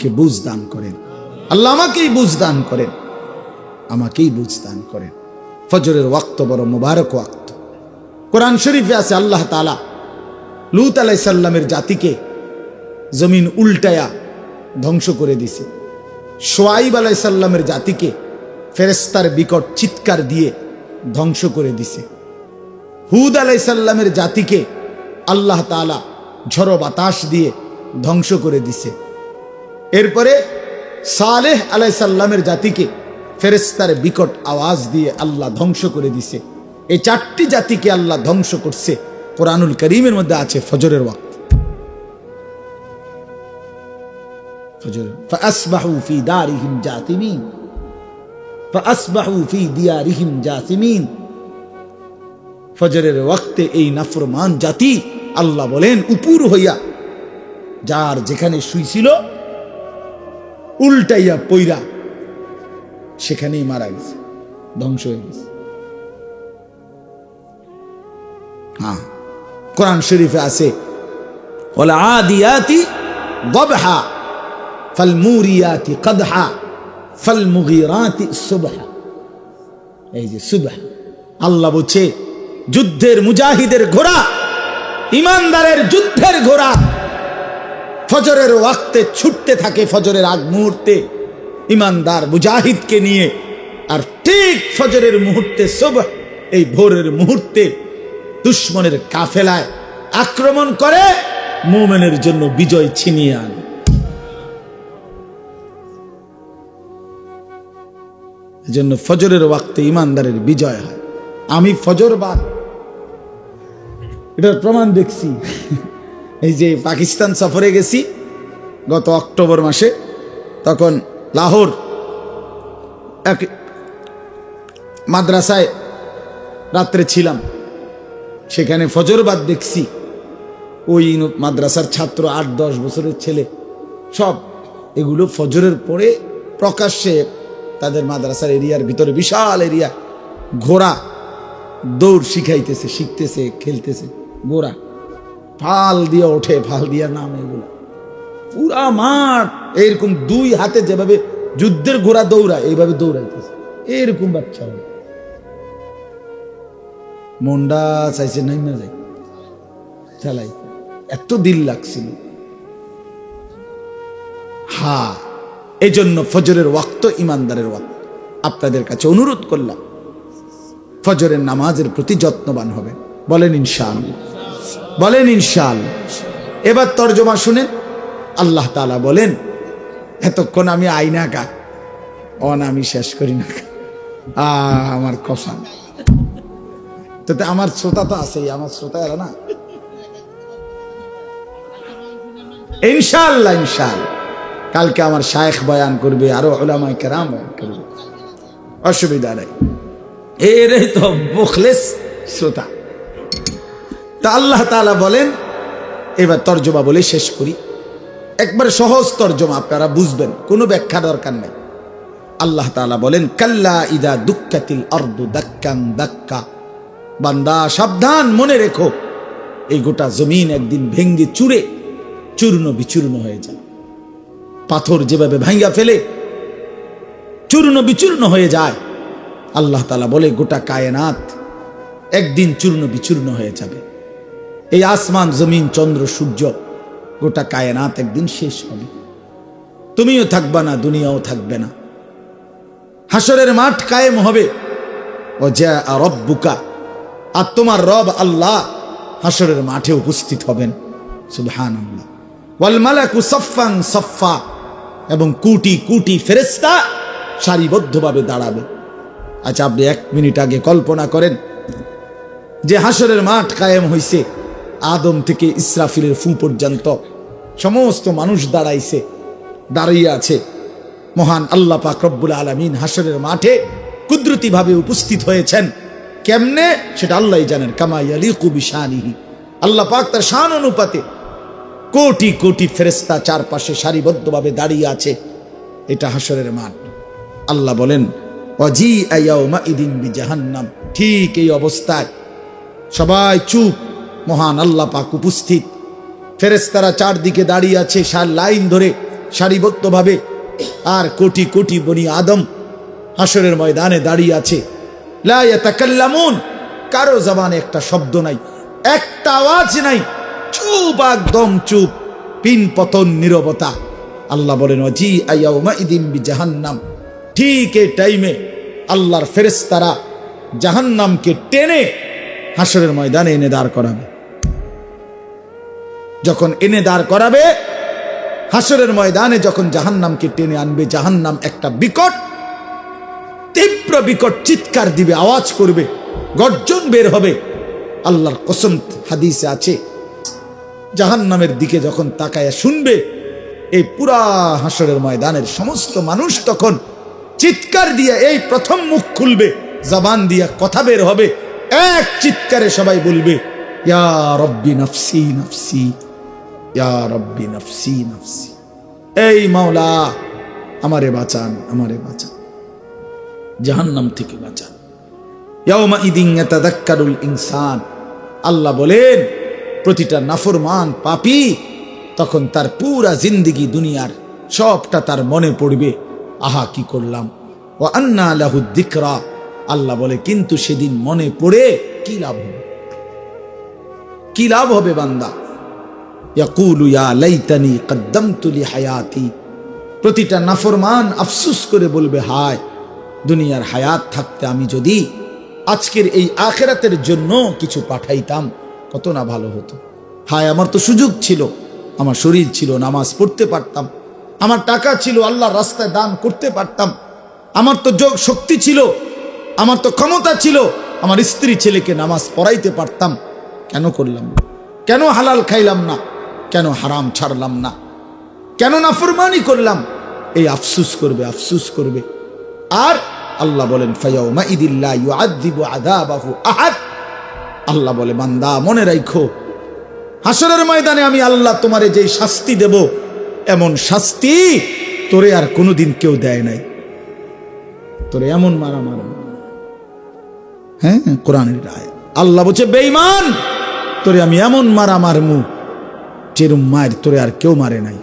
আমাদেরকে বুঝ দান করেন। আল্লাহ আমাকেই বুঝ দান করেন। আমাকেই বুঝ দান করেন। ফজরের ওয়াক্ত বড় মুবারক ওয়াক্ত। কোরআন শরীফে আছে আল্লাহ তালা লুত আলাইসাল্লামের জাতিকে জমিন উল্টায়া ধ্বংস করে দিছে। সোয়াইব আলাইসাল্লামের জাতিকে ফেরেস্তার বিকট চিৎকার দিয়ে ধ্বংস করে দিছে। হুদ আলাইসাল্লামের জাতিকে আল্লাহ তালা ঝড়ো বাতাস দিয়ে ধ্বংস করে দিছে। এরপরে সালেহ আলাইসাল্লামের জাতিকে ফেরেস্তার বিকট আওয়াজ দিয়ে আল্লাহ ধ্বংস করে দিছে। এই চারটি জাতিকে আল্লাহ ধ্বংস করছে। কোরআনুল করিমের মধ্যে আছে ফজরের ওয়াক ফজরের ওয়াক্তে এই নাফরমান জাতি আল্লাহ বলেন, উপুর হইয়া যার যেখানে শুইছিল উল্টাইয়া পইরা সেখানেই মারা গেছে, ধ্বংস হয়ে গেছে। হ্যাঁ কোরআন শরীফে আছে ওলা আদিয়াতি গবহা ফালমুরিয়াতি কদহা ফালমুগিরাতি সুবহা। এই যে সুবহা, আল্লাহ বলছে, যুদ্ধের মুজাহিদের ঘোড়া, ইমানদারের যুদ্ধের ঘোড়া ফজরের ওয়াক্তে ছুটতে থাকে ফজরের আগ মুহূর্তে। ইমানদার মুজাহিদকে নিয়ে। আর ঠিক ফজরের মুহূর্তে সব এই ভোরের মুহূর্তে দুশ্মনের কাফেলায় আক্রমণ করে মোমেনের জন্য বিজয় ছিনিয়ে আনে। এজন্য ফজরের ওয়াক্তে ইমানদারের বিজয় হয়। আমি ফজরবাদ এটার প্রমাণ দেখছি। এই যে পাকিস্তান সফরে গেছি গত অক্টোবর মাসে, তখন লাহোর এক মাদ্রাসায় রাত্রে ছিলাম। সেখানে ফজরবাদ দেখছি। ওই মাদ্রাসার ছাত্র আট দশ বছরের ছেলে। সব এগুলো ফজরের পরে প্রকাশ্যে তাদের মাদ্রাসার এরিয়ার ভিতরে বিশাল এরিয়া, ঘোড়া, দৌড় শিখাইতেছে, শিখতেছে, খেলতেছে গোড়া ফাল দিয়ে ওঠে, ফাল দিয়া নাম এগুলো। পুরা মাঠ এরকম দুই হাতে যেভাবে যুদ্ধের ঘোড়া দৌড়ায়, এইভাবে দৌড়াইতেছে। এরকম বাচ্চা মন্ডা চাইছে নাই না যাই। চালাই। এত দিল লাগছিল। হা এই জন্য ফজরের ওয়াক্ত ইমানদারের ওয়াক্ত। আপনাদের কাছে অনুরোধ করলাম, ফজরের নামাজের প্রতি যত্নবান হবে। বলেন ইনশাল বলেন ইনশাল। এবার তর্জমা শুনেন আল্লাহ তালা বলেন, এতক্ষণ আমি আইনা কা অন আমি শেষ করি না আমার কফা তাতে আমার শ্রোতা তো আছেই, আমার শ্রোতা এরা না। ইনশাল্লাহ ইনশাল কালকে আমার শায়েখ বয়ান করবে, আরও ওলামাই কেরাম করবে। অসুবিধা নেই। এর তো মুখলেস শ্রোতা। তা আল্লাহ তাআলা বলেন, এবার তর্জমা বলে শেষ করি। একবার সহজ তর্জমা আপনারা বুঝবেন, কোনো ব্যাখ্যা দরকার নেই। আল্লাহ তাআলা বলেন, কাল্লা ইদা দুঃখাতিল অর্দু দাক্কান দাক্কা। বান্দা, সাবধান মনে রেখো, এই গোটা জমিন একদিন ভেঙ্গে চুরে চূর্ণ বিচূর্ণ হয়ে যায়। পাথর যেভাবে ভাঙ্গা ফেলে চূর্ণ বিচূর্ণ হয়ে যায়। আল্লাহ তালা বলে, গোটা কায়নাত একদিন চূর্ণ বিচূর্ণ হয়ে যাবে। এই আসমান, জমিন, চন্দ্র, সূর্য গোটা কায়নাত একদিন শেষ হবে। তুমিও থাকবা না, দুনিয়াও থাকবে না। হাসরের মাঠ কায়েম হবে। ও যা রব্বুকা, আর তোমার রব আল্লাহ হাসরের মাঠে উপস্থিত হবেন। সুবহান আল্লাহ সফা এবং কুটি কুটি ফেরেস্তা সারিবদ্ধভাবে দাঁড়াবে। আচ্ছা আপনি এক মিনিট আগে কল্পনা করেন যে হাসরের মাঠ কায়েম হইছে। আদম থেকে ইসরাফিলের ফু পর্যন্ত সমস্ত মানুষ দাঁড়াইছে, দাঁড়িয়ে আছে। মহান আল্লাহ পাক আলমিন হাসরের মাঠে কুদরতিভাবে উপস্থিত হয়েছেন। কেমনে? সেটা আল্লাহ জানেন কামাই আলী কুবিশানিহি আল্লাহ পাক তার শান অনুপাতে কোটি কোটি ফেরেস্তা চারপাশে সারিবদ্ধভাবে দাঁড়িয়ে আছে। এটা হাসরের মাঠ। আল্লাহ বলেন অজি আয়াউমা ইদিন বি জাহান্নাম ঠিক এই অবস্থায় সবাই চুপ মহান আল্লাহ পাক উপস্থিত। ফেরেস্তারা চারদিকে দাঁড়িয়ে আছে, সার লাইন ধরে, সারিবদ্ধভাবে। আর কোটি কোটি বনি আদম হাসরের ময়দানে দাঁড়িয়ে আছে। লা ইয়াতাকাল্লামুন, কারও জবানে একটা শব্দ নাই, একটা আওয়াজ নাই। চুপ একদম চুপ, পিন পতন নীরবতা। আল্লাহ বলেন, অজি আয়াউমা ইদিন বি জাহান্নাম। ঠিক এই টাইমে আল্লাহর ফেরেশতারা জাহান্নামকে টেনে হাসরের ময়দানে এনে দাঁড় করাবে। যখন এনে দাঁড় করাবে, হাসরের ময়দানে যখন জাহান্নামকে টেনে আনবে, জাহান্নাম একটা বিকট, তীব্র বিকট চিৎকার দিবে, আওয়াজ করবে, গর্জন বের হবে। আল্লাহর কসম হাদিসে আছে, জাহান্নামের দিকে যখন তাকায় শুনবে, এই পুরা হাসরের ময়দানের সমস্ত মানুষ তখন চিৎকার দিয়ে এই প্রথম মুখ খুলবে, জবান দিয়া কথা বের হবে। এক চিৎকারে সবাই বলবে, ইয়া রব্বি ইয়া রব্বি এই মাওলা, আমারে বাঁচান আমারে বাঁচান। জাহান্নাম থেকে বাঁচান। ইনসান। আল্লাহ বলেন, প্রতিটা নাফরমান পাপি, তখন তার পুরা জিন্দিগি দুনিয়ার সবটা তার মনে পড়বে। আহা, কি করলাম? ও আন্না লাহু দিকরা। আল্লাহ বলে, কিন্তু সেদিন মনে পড়ে কি লাভ হবে? কি লাভ হবে বান্দা? হায়াতি প্রতিটা নাফরমান আফসুস করে বলবে, হায়, দুনিয়ার হায়াত থাকতে আমি যদি আজকের এই আখেরাতের জন্য কিছু পাঠাইতাম, কত না ভালো হতো। হায়, আমার তো সুযোগ ছিল, আমার শরীর ছিল, নামাজ পড়তে পারতাম। আমার টাকা ছিল, আল্লাহর রাস্তায় দান করতে পারতাম। আমার তো যোগ শক্তি ছিল আমার তো ক্ষমতা ছিল, আমার স্ত্রী ছেলেকে নামাজ পড়াইতে পারতাম। কেন করলাম না? কেন হালাল খাইলাম না? কেন হারাম ছাড়লাম না? কেন নাফরমানি করলাম? এই আফসুস করবে আফসুস করবে। আর আল্লাহ বলেন আল্লাহ বলে, বান্দা, মনে রাখো হাসরের ময়দানে আমি আল্লাহ তোমারে যেই শাস্তি দেব, এমন শাস্তি তোরে আর কোনোদিন কেউ দেয় নাই। তোরে এমন মারা মারা হ্যাঁ কোরআনের রায়। আল্লাহ বলছে, বেঈমান, তোরে আমি এমন মারা মারমু যেরম মায়ের তোরে আর কেউ মারে নাই।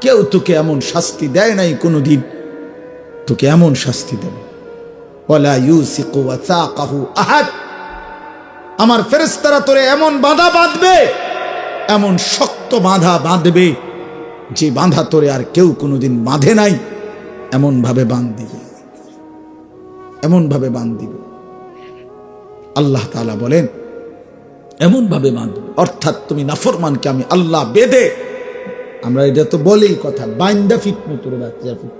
কেউ তোকে এমন শাস্তি দেয় নাই কোনোদিন, তোকে এমন শাস্তি দেবে। আহাদ, আমার ফেরেশতারা তোরে এমন বাঁধা বাঁধবে, এমন শক্ত বাঁধা বাঁধবে যে বাঁধা তোরে আর কেউ কোনোদিন বাঁধে নাই এমন ভাবে বাঁধ দিবে এমন ভাবে বাঁধ দিবে আল্লাহ তাআলা বলেন এমন ভাবে বাঁধবে। অর্থাৎ তুমি নাফরমানকে আমি আল্লাহ বেদে আমরা এটা তো বলেই কথা, বাইন্দা ফিটমু তোর ফিট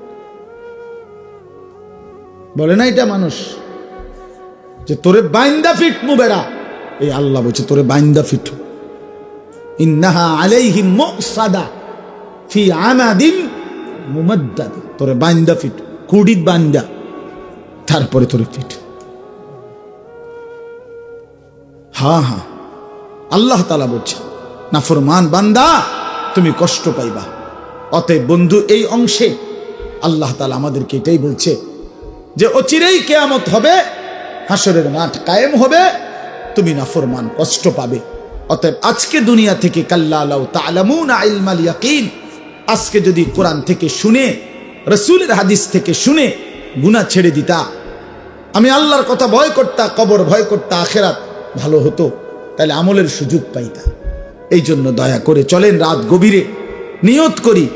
বলে না এটা মানুষ? যে তোরে বাইন্দা ফিটমু বেড়া। এই আল্লাহ বলছে, তোরে বাইন্দা ফিটু ইন্নাহা আলাইহিম মুসাদা ফি আমাদিন মুমাদ্দাদ। তোরে বাইন্দা ফিট কুড়িত বাইন্দা। তারপরে তোরে ফিট হ্যাঁ হ্যাঁ। আল্লাহ তালা বলছে নাফরমান বান্দা, তুমি কষ্ট পাইবা। অতএব বন্ধু, এই অংশে আল্লাহ তালা আমাদেরকে এটাই বলছে যে, অচিরেই কেয়ামত হবে, হাসরের মাঠ কায়েম হবে, তুমি নাফরমান কষ্ট পাবে। অতএব আজকে দুনিয়া থেকে কাল্লা আলাউ তালামুন ইলমাল ইয়াকিন, আজকে যদি কোরআন থেকে শুনে, রসুলের হাদিস থেকে শুনে, গুনাহ ছেড়ে দিতা আমি আল্লাহর কথা ভয় করতা, কবর ভয় করতা, আখেরাত ভালো হতো। তাহলে আমলের সুযোগ পাইতা। এই জন্য দয়া করে চলেন রাত গভীরে। নিয়ত করি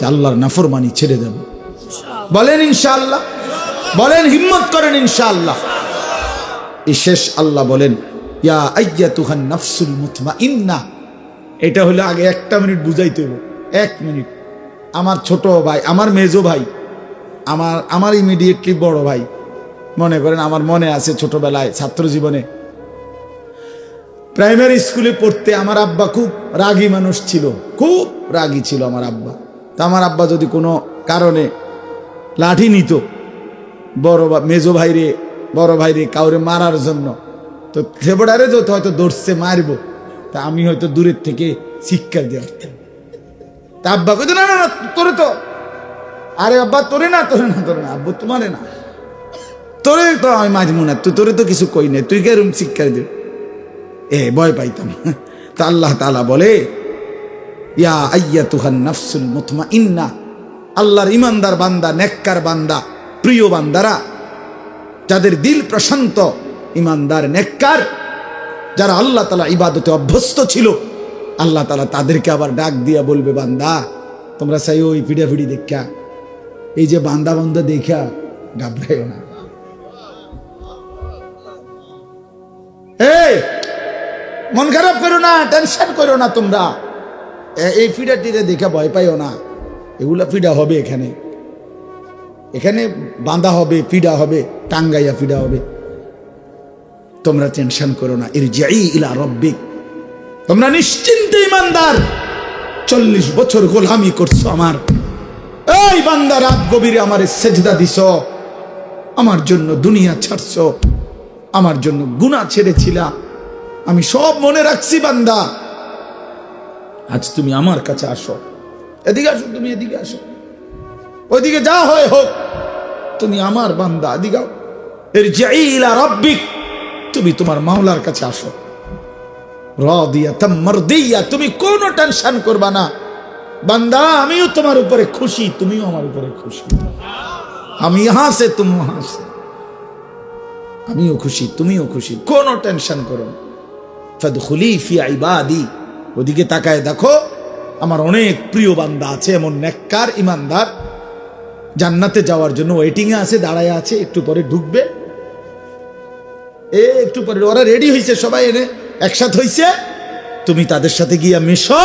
যে আল্লাহর নাফরমানি ছেড়ে দেব। বলেন ইনশাআল্লাহ। বলেন হিম্মত করেন ইনশাআল্লাহ। এই শেষ আল্লাহ বলেন, ইয়া আইয়া তুহান নাফসুল মুতমা ইন্না এটা হলো আগে একটা মিনিট বুঝাইতে হইব। এক মিনিট। আমার ছোট ভাই, আমার মেজো ভাই, আমার আমার ইমিডিয়েটলি বড় ভাই মনে করেন আমার মনে আছে ছোটবেলায়, ছাত্র জীবনে। প্রাইমারি স্কুলে পড়তে আমার আব্বা খুব রাগী মানুষ ছিল, খুব রাগী ছিল আমার আব্বা। তা আমার আব্বা যদি কোনো কারণে লাঠি নিত, বড় বা, মেজো ভাইরে, বড় ভাইরে কাউরে মারার জন্য, তো থেবড়ারে তো হয়তো দৌড়ছে মারবো। তা আমি হয়তো দূরের থেকে শিক্ষা দিয়ে আসতাম তা আব্বা কইতো না না, তোরে তো। আরে আব্বা, তোরে না তোরে না তোরে না, আব্বু তোমারে না। তোরে তো আমি মাঝ মনে তুই তোরে তো কিছু কই নাই, তুই কেরম শিক্ষা দে। এ, ভয় পাইতাম। তা আল্লাহ তালা বলে, ইয়া আইয়া তুহান নাফসুল মুতমা ইন্না আল্লাহর ইমানদার বান্দা, নেককার বান্দা, প্রিয় বান্দারা, যাদের দিল প্রশান্ত ইমানদার নেককার, যারা আল্লাহ তালা ইবাদতে অভ্যস্ত ছিল, আল্লাহ তালা তাদেরকে আবার ডাক দিয়া বলবে, বান্দা, তোমরা চাই ওই পিড়ি দেখা এই যে বান্দা বান্দা দেখা ঘাবড়াইও না। মন খারাপ করো না টেনশন করো না তোমরা। এই ফিডা টিডা দেখে ভয় পাইও না। এগুলা ফিডা হবে এখানে। এখানে বাঁধা হবে, ফিডা হবে, টাঙ্গাইয়া ফিডা হবে। তোমরা টেনশন করো না এর যাই ইলা রব্বিক। তোমরা নিশ্চিন্তে ইমানদার। চল্লিশ বছর গোলামি করছ আমার। এই বান্দা, রাত গভীরে আমার সেজদা দিছ। আমার জন্য দুনিয়া ছাড়ছ। আমার জন্য গুণা ছেড়েছিলা। আমি সব মনে রাখছি, বান্দা। আজ তুমি আমার কাছে আসো। এদিকে আসো তুমি, এদিকে আসো। ওইদিকে যা হয় হোক, তুমি আমার বান্দা এদিকাও এর জাইলা রব্বিক, তুমি তোমার মাওলার কাছে আসো। র দিয়া দিয়া তুমি কোনো টেনশন করবা না। বান্দা, আমিও তোমার উপরে খুশি, তুমিও আমার উপরে খুশি। আমি ইহা সে তুমিও হাসে। আমিও খুশি, তুমিও খুশি, কোনো টেনশন করো না। ফি ওদিকে তাকায় দেখো, আমার অনেক প্রিয় বান্দা আছে, এমন নেককার ইমানদার। জান্নাতে যাওয়ার জন্য ওয়েটিং এ আছে, দাঁড়ায় আছে, একটু পরে ঢুকবে। এ, একটু পরে, ওরা রেডি হয়েছে সবাই এনে একসাথ হইছে। তুমি তাদের সাথে গিয়া মিশো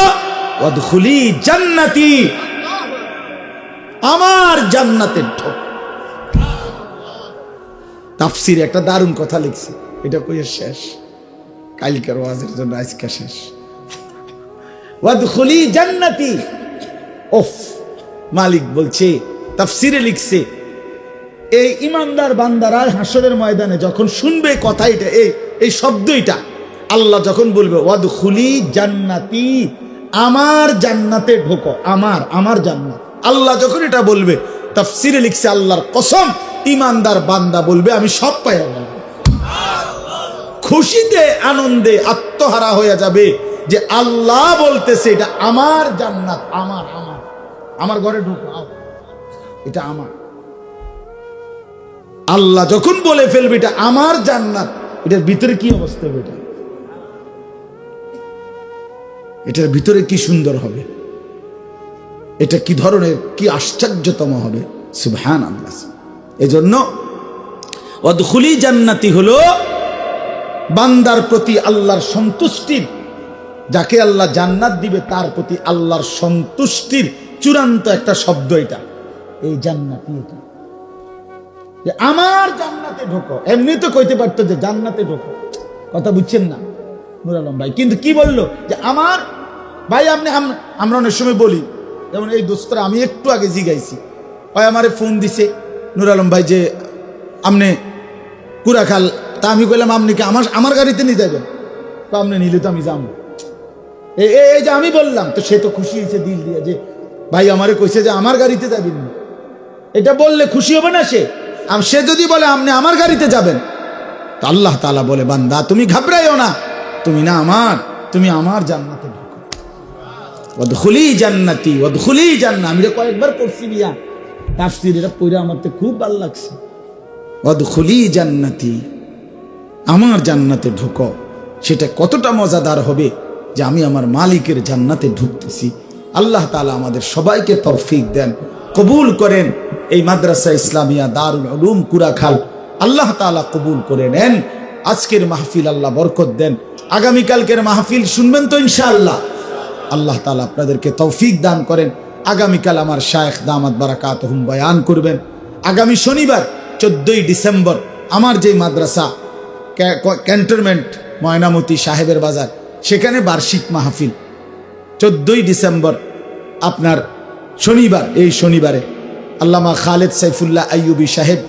জান্নাতি। আমার জান্নাতের ঢোক তাফসির একটা দারুণ কথা লিখছে, এটা কইয়া শেষ। কালকের ওয়াজের জন্য আজকে শেষ। ওয়াদখুলি জান্নাতি। ওফ, মালিক বলছে, তাফসিরে লিখছে, এই ইমানদার বান্দারা হাসরের ময়দানে যখন শুনবে কথা এটা, এই এই শব্দ এটা, আল্লাহ যখন বলবে, ওয়াদখুলি জান্নাতি, আমার জান্নাতে ঢোকো, আমার আমার জান্নাত। আল্লাহ যখন এটা বলবে, তাফসিরে লিখছে, আল্লাহর কসম, ইমানদার বান্দা বলবে, আমি সব পাই গেলাম খুশিতে, আনন্দে আত্মহারা হয়ে যাবে যে আল্লাহ বলতেছে, এটা আমার জান্নাত, আমার আমার। আমার ঘরে ঢুকো এটা আমার। আল্লাহ যখন বলে ফেলবে, এটা আমার জান্নাত, এটার ভিতরে কি অবস্থা হবে এটা? এটার ভিতরে কি সুন্দর হবে? এটা কি ধরনের, কি আশ্চর্যতম হবে? সুবহান আল্লাহ এজন্য অদখুলি জান্নাতি হলো বান্দার প্রতি আল্লাহর সন্তুষ্টির যাকে আল্লাহ জান্নাত দিবে, তার প্রতি আল্লাহর সন্তুষ্টির চূড়ান্ত একটা শব্দ এটা। এই জান্নাতি যে আমার জান্নাতে ঢোকো। এমনি তো কইতে পারতো যে জান্নাতে ঢোকো। কথা বুঝছেন না, নুর আলম ভাই। কিন্তু কি বলল? যে আমার, ভাই, আপনি আমরা অনেক সময় বলি, যেমন এই দোস্তরা, আমি একটু আগে জিগাইছি। ভাই আমারে ফোন দিছে নুর আলম ভাই যে, আপনি কুড়াখাল তা আমি কইলাম আপনি কি আমার আমার গাড়িতে নিয়ে যাবেন তো আপনি নিলে তো আমি যাব এই যে আমি বললাম, তো সে তো খুশি হয়েছে দিল দিয়ে যে, ভাই, আমারে কইছে যে আমার গাড়িতে যাবেন এটা বললে খুশি হবে না সে? সে যদি বলে আপনি আমার গাড়িতে যাবেন? তো আল্লাহ তালা বলে, বান্দা, তুমি ঘাবড়াইও না। তুমি না আমার, তুমি আমার জান্নাতে ঢুকো। অদখুলি জান্নাতি অদখুলি জান্না আমি কয়েকবার পড়ছি বিয়া তাফসির, এটা পড়ে আমার তো খুব ভালো লাগছে। অদখুলি জান্নাতি আমার জান্নাতে ঢুকো। সেটা কতটা মজাদার হবে যে আমি আমার মালিকের জান্নাতে ঢুকতেছি। আল্লাহ তালা আমাদের সবাইকে তৌফিক দেন, কবুল করেন। এই মাদ্রাসা ইসলামিয়া দারুল উলুম কুরাখাল আল্লাহ তালা কবুল করে নেন। আজকের মাহফিল আল্লাহ বরকত দেন। আগামীকালকের মাহফিল শুনবেন তো ইনশাআল্লাহ। আল্লাহ তালা আপনাদেরকে তৌফিক দান করেন। আগামীকাল আমার শায়েখ দামাত বারাকাত হুম বয়ান করবেন। আগামী শনিবার, চোদ্দই ডিসেম্বর, আমার যে মাদ্রাসা ক্যান্টনমেন্ট ময়নামতি সাহেবের বাজার। সেখানে বার্ষিক মাহফিল। চোদ্দই ডিসেম্বর আপনার শনিবার, এই শনিবারে আল্লামা খালেদ সাইফুল্লাহ আইয়ুবী সাহেব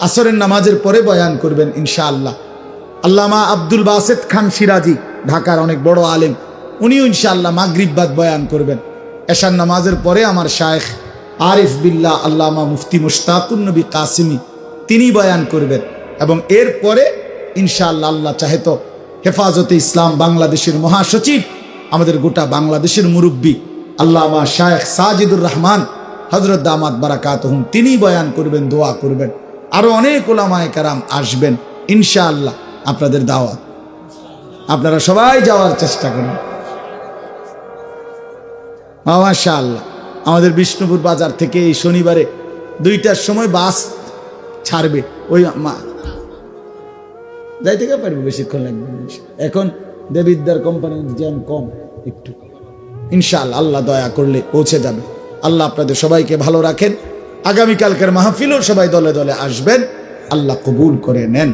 আসরের নামাজের পরে বয়ান করবেন ইনশাআল্লাহ। আল্লামা আব্দুল বাসেদ খান সিরাজি, ঢাকার অনেক বড় আলেম, উনিও ইনশাআল্লাহ মাগরিববাদ বয়ান করবেন। এশার নামাজের পরে আমার শায়েখ আরিফ বিল্লাহ আল্লামা মুফতি মুশতাকুন নবী কাসিমি তিনি বয়ান করবেন। এবং এর পরে ইনশাআল্লাহ আল্লাহ চাহে তো হেফাজতে ইসলাম বাংলাদেশের মহাসচিব, আমাদের গোটা বাংলাদেশের মুরব্বী, আল্লামা শায়েখ সাজিদুর রহমান হজরত দামাত বারাকাত হুম তিনি বয়ান করবেন, দোয়া করবেন। আরও অনেক ওলামায় কারাম আসবেন, ইনশাআল্লাহ আপনাদের দাওয়াত। আপনারা সবাই যাওয়ার চেষ্টা করুন। মাশা আল্লাহ আমাদের বিষ্ণুপুর বাজার থেকে এই শনিবারে দুইটার সময় বাস ছাড়বে। ওই মা- যাইতে কে পারবে, বেশিক্ষণ লাগবে এখন দেবিদ্যার কোম্পানির জ্ঞান কম একটু। ইনশাল আল্লাহ দয়া করলে পৌঁছে যাবে। আল্লাহ আপনাদের সবাইকে ভালো রাখেন। আগামীকালকের মাহফিলও সবাই দলে দলে আসবেন। আল্লাহ কবুল করে নেন।